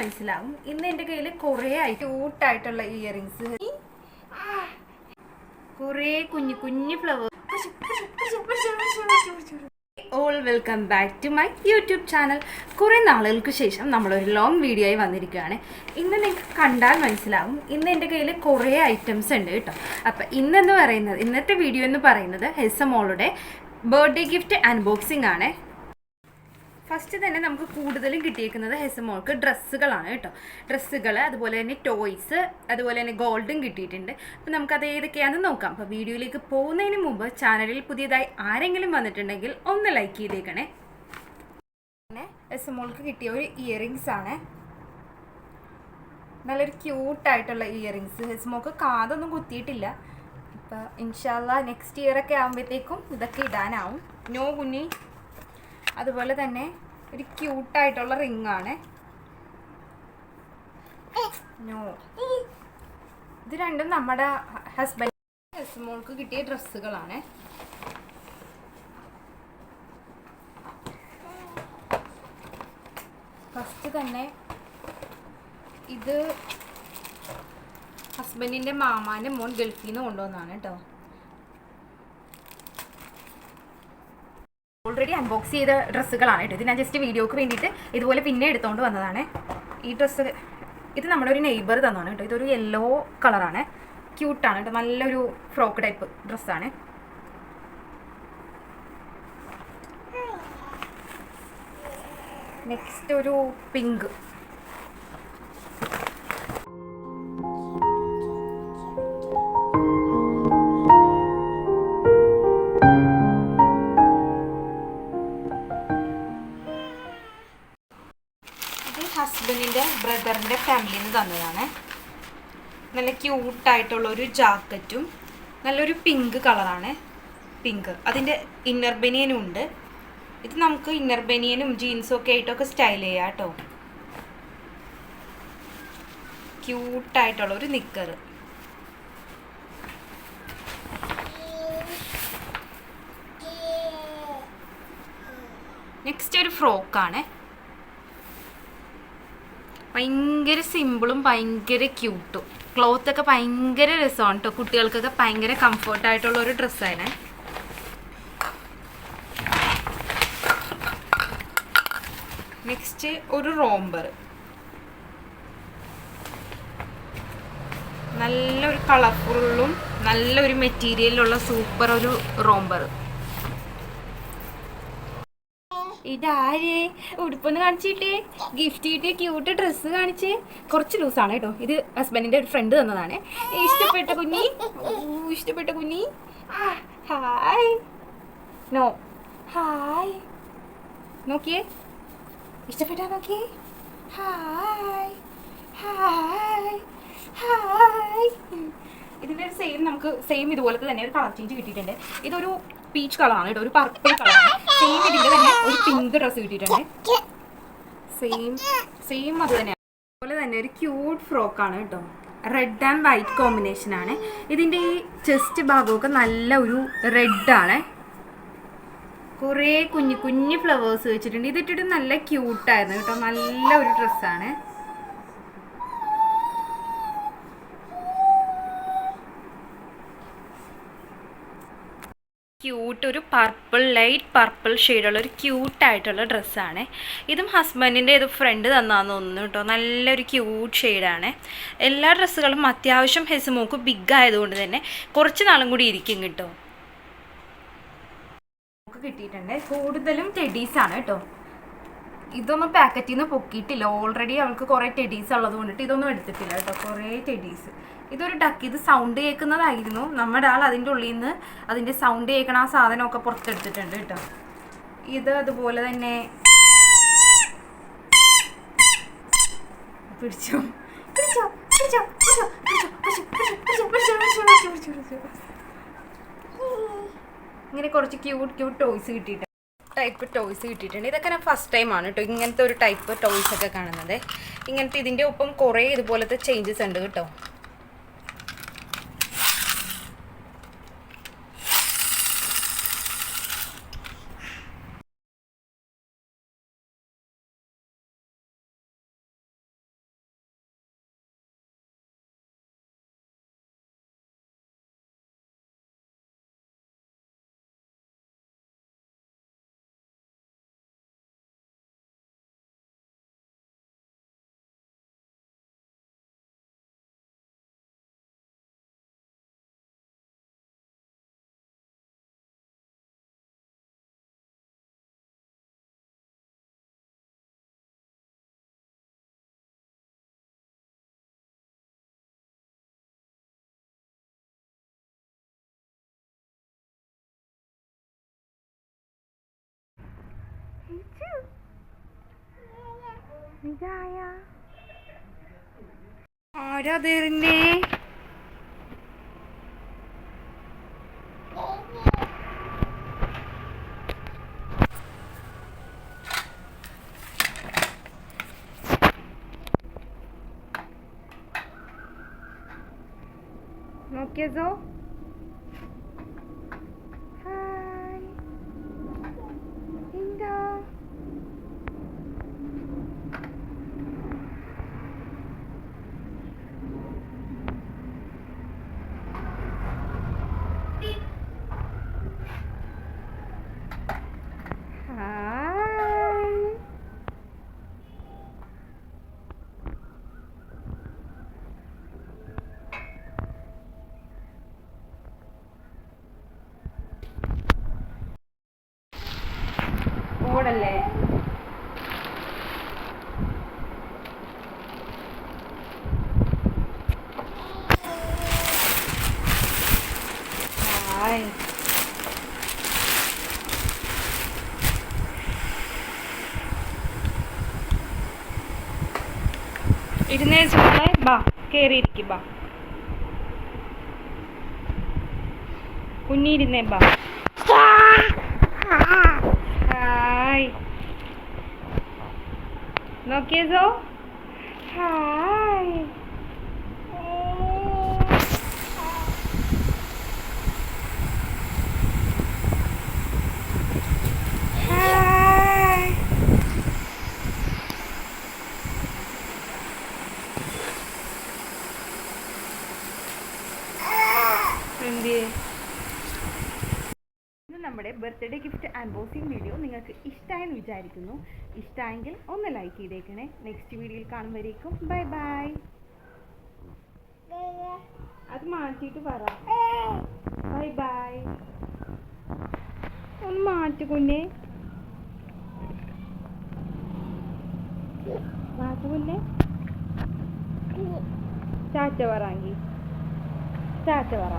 മനസ്സിലാവും. ഇന്ന് എന്റെ കയ്യിൽ കുറേ ക്യൂട്ടായിട്ടുള്ള ഇയറിങ്സ് കുറേ കുഞ്ഞു കുഞ്ഞു flower all welcome back to my YouTube channel കുറേ നാളുകൾക്ക് ശേഷം നമ്മളൊരു ലോങ് വീഡിയോ ആയി വന്നിരിക്കുകയാണ്. ഇന്ന് നിങ്ങൾക്ക് കണ്ടാൽ മനസ്സിലാവും. ഇന്ന് എന്റെ കയ്യിൽ കുറേ ഐറ്റംസ് ഉണ്ട് കേട്ടോ. അപ്പം ഇന്നെന്ന് പറയുന്നത് ഇന്നത്തെ വീഡിയോ എന്ന് പറയുന്നത് ഹെസമോളുടെ ബർത്ത്ഡേ ഗിഫ്റ്റ് അൺബോക്സിംഗ് ആണ്. ഫസ്റ്റ് തന്നെ നമുക്ക് കൂടുതലും കിട്ടിയേക്കുന്നത് ഹെസമോൾക്ക് ഡ്രസ്സുകളാണ് കേട്ടോ. ഡ്രസ്സുകൾ അതുപോലെ തന്നെ ടോയ്സ് അതുപോലെ തന്നെ ഗോൾഡും കിട്ടിയിട്ടുണ്ട്. അപ്പോൾ നമുക്കത് ഏതൊക്കെയാണെന്ന് നോക്കാം. അപ്പോൾ വീഡിയോയിലേക്ക് പോകുന്നതിന് മുമ്പ് ചാനലിൽ പുതിയതായി ആരെങ്കിലും വന്നിട്ടുണ്ടെങ്കിൽ ഒന്ന് ലൈക്ക് ചെയ്തേക്കണേ. പിന്നെ ഹെസമോൾക്ക് കിട്ടിയ ഒരു ഇയറിങ്സ് ആണ്. നല്ലൊരു ക്യൂട്ടായിട്ടുള്ള ഇയറിങ്സ് ഹെസമോൾക്ക് കാതൊന്നും കുത്തിയിട്ടില്ല. അപ്പോൾ ഇൻഷാല്ല നെക്സ്റ്റ് ഇയർ ഒക്കെ ആകുമ്പോഴത്തേക്കും ഇതൊക്കെ ഇടാനാവും. നോ കുഞ്ഞി. അതുപോലെ തന്നെ ഒരു ക്യൂട്ടായിട്ടുള്ള റിംഗ് ആണ്. നോ ഇത് രണ്ടും നമ്മുടെ ഹസ്ബൻഡ് മോൾക്ക് കിട്ടിയ ഡ്രസ്സുകളാണ്. ഫസ്റ്റ് തന്നെ ഇത് ഹസ്ബൻഡിന്റെ മാമാന്റെ മോൻ ഗൾഫിൽ നിന്ന് കൊണ്ടുവന്നാണ് കേട്ടോ. ഓൾറെഡി അൺബോക്സ് ചെയ്ത ഡ്രസ്സുകളാണ് കേട്ടോ. ഇത് ഞാൻ ജസ്റ്റ് വീഡിയോക്ക് വേണ്ടിയിട്ട് ഇതുപോലെ പിന്നെ എടുത്തുകൊണ്ട് വന്നതാണ്. ഈ ഡ്രസ്സ് ഇത് നമ്മുടെ ഒരു നെയ്ബർ തന്നതാണ് കേട്ടോ. ഇതൊരു യെല്ലോ കളറാണ് ക്യൂട്ടാണ് കേട്ടോ. നല്ലൊരു ഫ്രോക്ക് ടൈപ്പ് ഡ്രസ്സാണ് നെക്സ്റ്റ് ഒരു പിങ്ക് ഫാമിലിയിൽ നിന്ന് തന്നതാണ്. നല്ല ക്യൂട്ടായിട്ടുള്ള ഒരു ജാക്കറ്റും നല്ലൊരു പിങ്ക് കളറാണ്. പിങ്ക്. അതിന്റെ ഇന്നർ ബനിയനും ഉണ്ട്. ഇത് നമുക്ക് ഇന്നർ ബനിയനും ജീൻസും ഒക്കെ ആയിട്ടൊക്കെ സ്റ്റൈൽ ചെയ്യാം കേട്ടോ. ക്യൂട്ടായിട്ടുള്ള ഒരു നിക്കർ നെക്സ്റ്റ് ഒരു ഫ്രോക്കാണ്. ഭയങ്കര സിമ്പിളും ഭയങ്കര ക്യൂട്ടും ക്ലോത്ത് ഒക്കെ ഭയങ്കര രസമാണ് കേട്ടോ കുട്ടികൾക്കൊക്കെ ഭയങ്കര കംഫർട്ടായിട്ടുള്ള ഒരു ഡ്രസ്സാണ് നെക്സ്റ്റ് ഒരു റോംബർ നല്ലൊരു കളർഫുള്ളും നല്ലൊരു മെറ്റീരിയലുള്ള സൂപ്പർ ഒരു റോംബർ ഇതാരേ? ഉടുപ്പൊന്ന് കാണിച്ചിട്ടേ. ഗിഫ്റ്റ് കിട്ടിയ ക്യൂട്ട് ഡ്രസ്സ് കാണിച്ച്. കുറച്ച് ലൂസാണ് കേട്ടോ ഇത് ഹസ്ബൻഡിന്റെ ഒരു ഫ്രണ്ട് തന്നതാണ്. ഇഷ്ടപ്പെട്ട കുഞ്ഞി? ഇഷ്ടപ്പെട്ട കുഞ്ഞി? ഹായ് നോ ഹായ് നോക്കിയേ. ഇഷ്ടപ്പെട്ടാ നോക്കിയേ? ഹായ് ഹായ് ഹായ് ഇതിന്റെ ഒരു സെയിം നമുക്ക് സെയിം ഇതുപോലത്തെ തന്നെ ഒരു കളർ ചേഞ്ച് കിട്ടിയിട്ടുണ്ട്. ഇതൊരു പീച്ച് കളറാണ് കേട്ടോ ഒരു പർപ്പിൾ കളറാണ് സെയിം ഇതിന്റെ തന്നെ ഒരു പിങ്ക് ഡ്രസ്സ് കിട്ടിയിട്ടുണ്ട്. സെയിം സെയിം അത് തന്നെയാണ് അതുപോലെ തന്നെ ഒരു ക്യൂട്ട് ഫ്രോക്ക് ആണ് കേട്ടോ. റെഡ് ആൻഡ് വൈറ്റ് കോമ്പിനേഷൻ ആണ്. ഇതിന്റെ ഈ ചെസ്റ്റ് ഭാഗമൊക്കെ നല്ല ഒരു റെഡ് ആണ്. കുറേ കുഞ്ഞു കുഞ്ഞു ഫ്ലവേഴ്സ് വെച്ചിട്ടുണ്ട്. ഇതിട്ടിട്ട് നല്ല ക്യൂട്ടായിരുന്നു കേട്ടോ. നല്ല ഒരു ഡ്രസ്സാണ് ക്യൂട്ട് ഒരു പർപ്പിൾ ലൈറ്റ് പർപ്പിൾ ഷെയ്ഡുള്ള ഒരു ക്യൂട്ടായിട്ടുള്ള ഡ്രസ്സാണ് ഇതും ഹസ്ബൻഡിന്റെ ഇത് ഫ്രണ്ട് തന്നാന്ന് തോന്നുന്നു കേട്ടോ നല്ലൊരു ക്യൂട്ട് ഷെയ്ഡാണ് എല്ലാ ഡ്രസ്സുകളും അത്യാവശ്യം ഹെസ്മോക്ക് ബിഗ് ആയതുകൊണ്ട് തന്നെ കുറച്ച് നാളും കൂടി ഇരിക്കും കേട്ടോ കിട്ടിയിട്ടുണ്ട് കൂടുതലും ടെഡീസ് ആണ് കേട്ടോ ഇതൊന്നും പാക്കറ്റിൽ നിന്ന് പൊക്കിയിട്ടില്ല ഓൾറെഡി അവൾക്ക് കുറേ ടെഡീസ് ഉള്ളത് കൊണ്ടിട്ട് ഇതൊന്നും എടുത്തിട്ടില്ല കേട്ടോ കുറേ ടെഡീസ് ഇതൊരു ഡക്ക് ഇത് സൗണ്ട് കേൾക്കുന്നതായിരുന്നു നമ്മുടെ ആൾ അതിന്റെ ഉള്ളിൽ നിന്ന് അതിന്റെ സൗണ്ട് കേൾക്കണ ആ സാധനമൊക്കെ പുറത്തെടുത്തിട്ടുണ്ട് കേട്ടോ ഇത് അതുപോലെ തന്നെ പിടിച്ചോ പിടിച്ചോ പിടിച്ചോ പിടിച്ചോ പിടിച്ചോ പിടിച്ചോ ഇങ്ങനെ കുറച്ച് ക്യൂട്ട് ക്യൂട്ട് ടോയ്സ് കിട്ടിയിട്ട് ടൈപ്പ് ടോയ്സ് കിട്ടിയിട്ടുണ്ട്. ഇതൊക്കെ ഞാൻ ഫസ്റ്റ് ആണ് കേട്ടോ ഇങ്ങനത്തെ ഒരു ടൈപ്പ് ടോയ്സ് ഒക്കെ കാണുന്നത്. ഇങ്ങനത്തെ ഇതിന്റെ ഒപ്പം കുറേ ഇതുപോലത്തെ ചേഞ്ചസ് ഉണ്ട് കേട്ടോ ഇതായ ആരാ തരുന്നേ നോക്കിയതോ ഹായ് എന്താ ഹായ് ഓടല്ലേ ഹായ് ഇരുന്നേ മോളെ ബാ കേറിയിരിക്കും ബാ. കുഞ്ഞിരുന്നേ ബാ. ഹായ്. നോക്കിയതോ ഹായ് ഹായ് എന്തിയേ ഇത് നമ്മുടെ ബർത്ത്ഡേ ഗിഫ്റ്റ് അൺബോക്സിംഗ് വീഡിയോ നിങ്ങൾക്ക് ഇഷ്ടമായെന്ന് വിചാരിക്കുന്നു. ഇഷ്ടമായെങ്കിൽ ഒന്ന് ലൈക്ക് ചെയ്തേക്കണേ. നെക്സ്റ്റ് വീഡിയോയിൽ കാണുമ്പോഴേക്കും ബൈ ബൈ അത് മാറ്റിയിട്ട് പറ. ബൈ ബൈ ഒന്ന് മാറ്റു കുഞ്ഞെ. മാറ്റു കുഞ്ഞെ. ചാറ്റ പറ ടാറ്റ പറ.